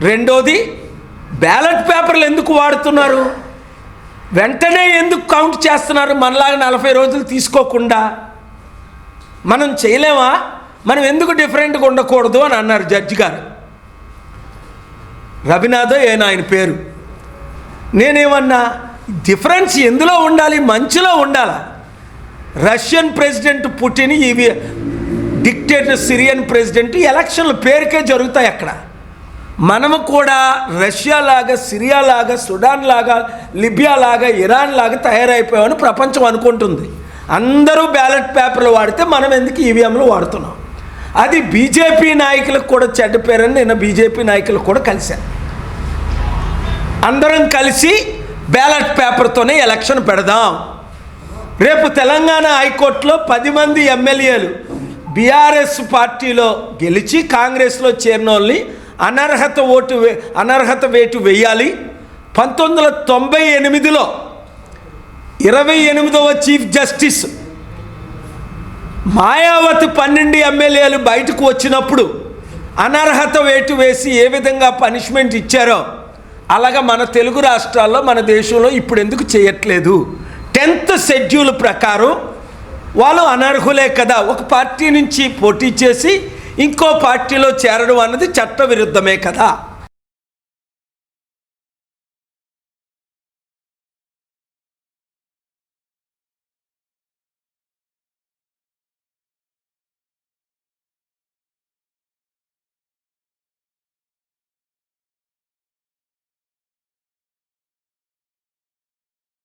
రెండోది బ్యాలెట్ పేపర్లు ఎందుకు వాడుతున్నారు? వెంటనే ఎందుకు కౌంట్ చేస్తున్నారు? మనలాగా నలభై రోజులు తీసుకోకుండా. మనం చేయలేమా? మనం ఎందుకు డిఫరెంట్గా ఉండకూడదు అని అన్నారు జడ్జి గారు. రవినాథో ఏనా ఆయన పేరు. నేనేమన్నా డిఫరెన్స్ ఎందులో ఉండాలి? మంచిలో ఉండాలా? రష్యన్ ప్రెసిడెంట్ పుటిన్ ఇవి డిక్టేటర్ సిరియన్ ప్రెసిడెంట్ ఎలక్షన్లు పేరుకే జరుగుతాయి అక్కడ. మనము కూడా రష్యా లాగా సిరియా లాగా సుడాన్ లాగా లిబియా లాగా ఇరాన్ లాగా తయారైపోయామని ప్రపంచం అనుకుంటుంది. అందరూ బ్యాలెట్ పేపర్లు వాడితే మనం ఎందుకు ఈవీఎంలు వాడుతున్నాం? అది బీజేపీ నాయకులకు కూడా చెడ్డ పేరని నేను బీజేపీ నాయకులకు కూడా కలిశాను అందరం కలిసి బ్యాలెట్ పేపర్తోనే ఎలక్షన్ పెడదాం. రేపు తెలంగాణ హైకోర్టులో పది మంది ఎమ్మెల్యేలు బీఆర్ఎస్ పార్టీలో గెలిచి కాంగ్రెస్లో చేరిన వాళ్ళని అనర్హత ఓటు వే- అనర్హత వేటు వేయాలి. పంతొమ్మిది వందల తొంభై ఎనిమిదిలో ఇరవై ఎనిమిదవ చీఫ్ జస్టిస్ మాయావతి పన్నెండు ఎమ్మెల్యేలు బయటకు వచ్చినప్పుడు అనర్హత వేటు వేసి ఏ విధంగా పనిష్మెంట్ ఇచ్చారో అలాగా మన తెలుగు రాష్ట్రాల్లో మన దేశంలో ఇప్పుడు ఎందుకు చేయట్లేదు? టెన్త్ షెడ్యూల్ ప్రకారం వాళ్ళు అనర్హులే కదా. ఒక పార్టీ నుంచి పోటీ చేసి ఇంకో పార్టీలో చేరడం అన్నది చట్టవిరుద్ధమే కదా.